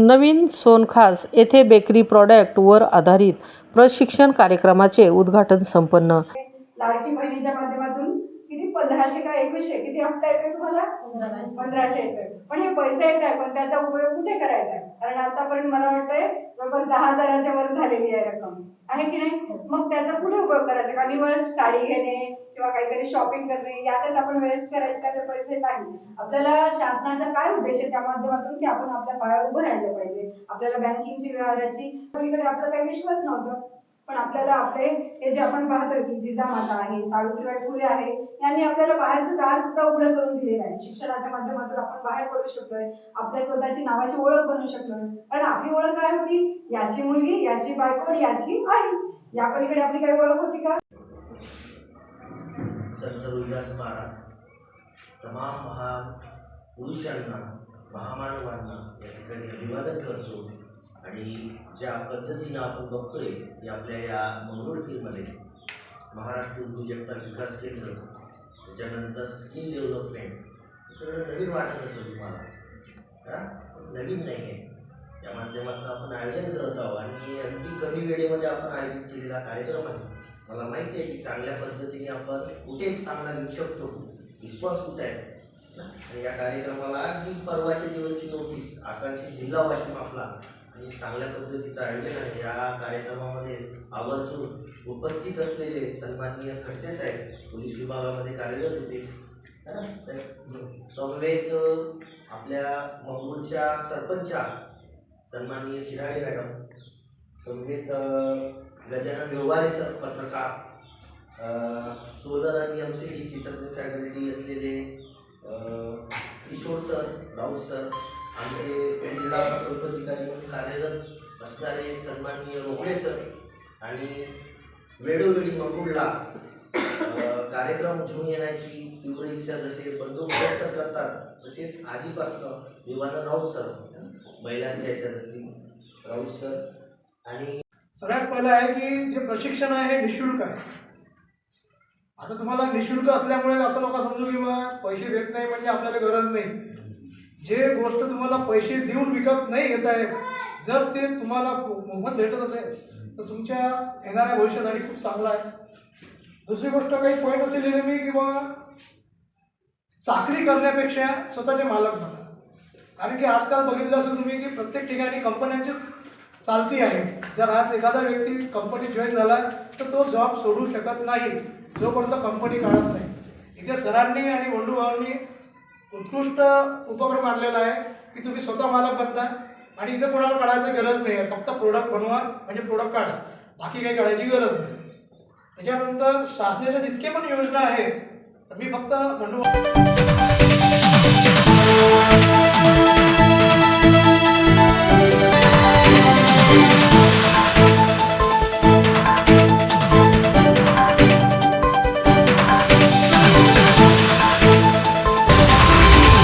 नवीन सोनखास येथे bakery product वर आधारित प्रशिक्षण कार्यक्रमाचे उद्घाटन संपन्न. लाडकी बहिणीच्या माध्यमातून किती पंधराशे का एकवीसशे किती हप्ता येतोय तुम्हाला? पंधराशे येतोय. पण हे पैसे आहे पण त्याचा उपयोग कुठे करायचा आहे? कारण आतापर्यंत मला वाटतंय जवळपास दहा हजाराच्या वर झालेली आहे रक्कम. आहे की नाही? मग त्याचा कुठे उपयोग करायचा? का निवड साडी घेणे किंवा काहीतरी शॉपिंग करणे? यातच आपण वेळेस करायचे का पैसे नाही. आपल्याला शासनाचा काय उद्देश आहे त्या माध्यमातून की आपण आपल्या पायावर उभं राहिलं पाहिजे? आपल्याला बँकिंगची व्यवहाराची पलीकडे आपला काही विश्वास नव्हता. पण आपल्याला आपले हे जे आपण पाहतोय की जिजामाता आहे सावित्रीबाई फुले आहे यांनी आपल्याला बाहेरचं दार सुद्धा उघडं करून दिलेलं आहे. शिक्षणाच्या माध्यमातून आपण बाहेर पडू शकतोय आपल्या स्वतःची नावाची ओळख बनवू शकतोय. कारण आपली ओळख काय होती? याची मुलगी याची बायको आणि याची आई. या पलीकडे आपली काही ओळख होती का? संत रोहिदास महाराज तमाम महान पुरुषांना महामानवांना या ठिकाणी अभिवादन करतो. आणि ज्या पद्धतीनं आपण बघतोय की आपल्या या मंगरुळपीरमध्ये महाराष्ट्र उद्योजकता विकास केंद्र त्याच्यानंतर स्किल डेव्हलपमेंट हे सगळं नवीन वाटत असेल तुम्हाला हा? नवीन नाही आहे या माध्यमातून आपण आयोजन करत आहोत आणि अगदी कमी वेळेमध्ये आपण आयोजित केलेला कार्यक्रम आहे मला माहिती आहे की चांगल्या पद्धतीने आपण कुठे चांगला घेऊ शकतो रिस्पॉन्स कुठे आहे ना? आणि या कार्यक्रमाला अगदी परवाच्या दिवसची नोटीस आकांक्षी जिल्हा वाशिम आपला आणि चांगल्या पद्धतीचं आयोजन आहे. या कार्यक्रमामध्ये आवर्जून उपस्थित असलेले सन्माननीय खडसे साहेब पोलीस विभागामध्ये कार्यरत होते. है ना साहेब? समवेत आपल्या मंगूरच्या सरपंचा सन्माननीय खिराडे मॅडम समवेत गजानन व्यवहारे सर पत्रकार सोलर आणि एम सी डी चित्रपट फॅकल्टी असलेले किशोर सर राऊत सर आमचे जिल्हा प्रकल्प अधिकारी म्हणून कार्यरत असणारे सन्माननीय मोकळे सर आणि वेळोवेळी मंगुळला कार्यक्रम घेऊन येण्याची तीव्र इच्छा जसे बंदोबस्त सर करतात तसेच आधीपासून विवाद राऊत सर महिलांच्या याच्यात असतील. राऊत सर आणि सगळ्यात पहिलं आहे की जे प्रशिक्षण आहे हे निशुल्क आहे. आता तुम्हाला निशुल्क असल्यामुळे असं नका समजू की पैसे देत नाही म्हणजे आपल्याला गरज नाही. जे गोष्ट तुम्हाला पैसे देऊन विकत नाही घेत आहे जर ते तुम्हाला मोफत भेटत असेल तर तुमच्या येणाऱ्या भविष्यासाठी खूप चांगलं आहे. दुसरी गोष्ट काही पॉईंट असे लिहिले मी किंवा चाकरी करण्यापेक्षा स्वतःचे मालक बना. कारण की आजकाल बघितलं असेल तुम्ही की प्रत्येक ठिकाणी कंपन्यांचीच चालती आहे. जर आज एखादा व्यक्ती कंपनी जॉईन झाला तर तो जॉब सोडू शकत नाही जोपर्यंत कंपनी काढत नाही. इथे सरांनी आणि वंडू भावांनी उत्कृष्ट उपक्रम आणलेला आहे की तुम्ही स्वतः मालक बनता आणि इथं कोणाला काढायची गरज नाही आहे. फक्त प्रोडक्ट बनवा म्हणजे प्रोडक्ट काढा. बाकी काही काढायची गरज नाही. त्याच्यानंतर शासनाच्या जितके पण योजना आहेत तर मी फक्त म्हणू